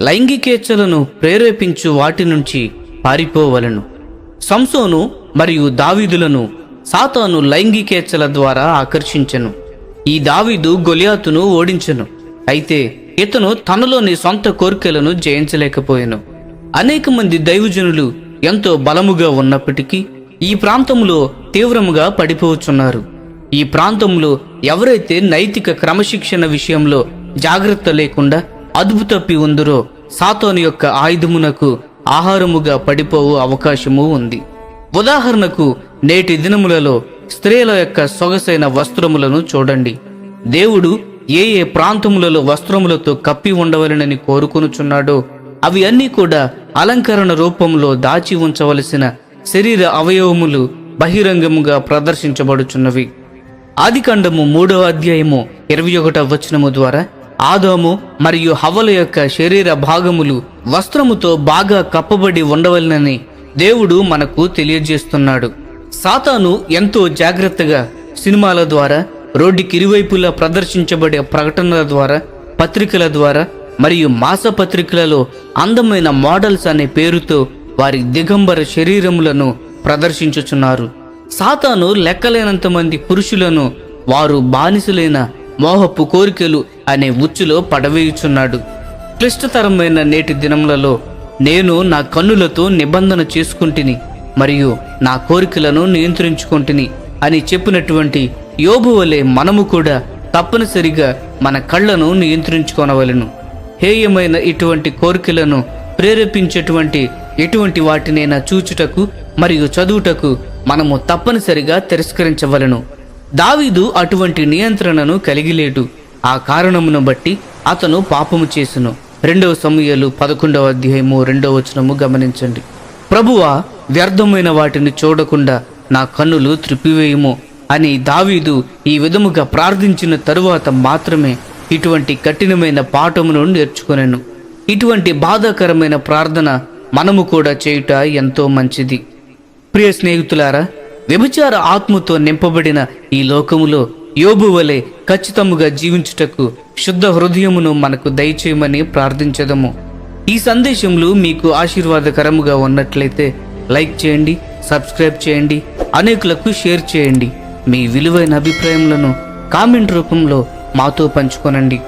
లైంగికేచ్ఛలను ప్రేరేపించు వాటి నుంచి పారిపోవలను. సంసోను మరియు దావీదులను సాతాను లైంగికేచ్ఛల ద్వారా ఆకర్షించెను. ఈ దావీదు గొలియాతును ఓడించెను. అయితే ఇతను తనలోని సొంత కోరికలను జయించలేకపోయాను. అనేక మంది దైవజనులు ఎంతో బలముగా ఉన్నప్పటికీ ఈ ప్రాంతంలో తీవ్రముగా పడిపోవచ్చున్నారు ఈ ప్రాంతంలో ఎవరైతే నైతిక క్రమశిక్షణ విషయంలో జాగ్రత్త లేకుండా అదుపు తప్పి ఉందరో సాతోను యొక్క ఆయుధమునకు ఆహారముగా పడిపోవు అవకాశము ఉంది. ఉదాహరణకు నేటి దినములలో స్త్రీల యొక్క సొగసైన వస్త్రములను చూడండి. దేవుడు ఏ ఏ ప్రాంతములలో వస్త్రములతో కప్పి ఉండవలనని కోరుకొనుచున్నాడో అవి అన్నీ కూడా అలంకరణ రూపంలో దాచి ఉంచవలసిన శరీర అవయవములు బహిరంగముగా ప్రదర్శించబడుచున్నవి. ఆదికాండము మూడవ అధ్యాయము ఇరవై ఒకటవ వచనము ద్వారా ఆదోము మరియు హవల యొక్క శరీర భాగములు వస్త్రముతో బాగా కప్పబడి ఉండవలనని దేవుడు మనకు తెలియజేస్తున్నాడు. సాతాను ఎంతో జాగ్రత్తగా సినిమాల ద్వారా రోడ్డుకి ఇరువైపులా ప్రదర్శించబడే ప్రకటనల ద్వారా పత్రికల ద్వారా మరియు మాసపత్రికలలో అందమైన మోడల్స్ అనే పేరుతో వారి దిగంబర శరీరములను ప్రదర్శించుచున్నారు. సాతాను లెక్కలేనంత మంది పురుషులను వారు బానిసలైన మోహపు కోరికలు అనే ఉచ్చులో పడవేయుచున్నాడు. క్లిష్టతరమైన నేటి దినములలో నేను నా కన్నులతో నిబంధన చేసుకుంటుని మరియు నా కోరికలను నియంత్రించుకుంటుని అని చెప్పినటువంటి యోబు వలె మనము కూడా తప్పనిసరిగా మన కళ్ళను నియంత్రించుకోనవలెను. హేయమైన ఇటువంటి కోరికలను ప్రేరేపించేటువంటి ఎటువంటి వాటినైనా చూచుటకు మరియు చదువుటకు మనము తప్పనిసరిగా తిరస్కరించవలను. దావీదు అటువంటి నియంత్రణను కలిగిలేడు. ఆ కారణమును బట్టి అతను పాపము చేసును. రెండవ సమూహలు పదకొండవ అధ్యాయము రెండవ వచనము గమనించండి. ప్రభువా వ్యర్థమైన వాటిని చూడకుండా నా కన్నులు త్రిప్పివేయుము అని దావీదు ఈ విధముగా ప్రార్థించిన తరువాత మాత్రమే ఇటువంటి కఠినమైన పాఠమును నేర్చుకునేను. ఇటువంటి బాధాకరమైన ప్రార్థన మనము కూడా చేయుట ఎంతో మంచిది. ప్రియ స్నేహితులారా వ్యభిచార ఆత్మతో నింపబడిన ఈ లోకములో యోబు వలె ఖచ్చితముగా జీవించుటకు శుద్ధ హృదయమును మనకు దయచేయమని ప్రార్థించదము. ఈ సందేశములు మీకు ఆశీర్వాదకరముగా ఉన్నట్లయితే లైక్ చేయండి సబ్స్క్రైబ్ చేయండి అనేకులకు షేర్ చేయండి. మీ విలువైన అభిప్రాయములను కామెంట్ రూపంలో మాతో పంచుకొనండి.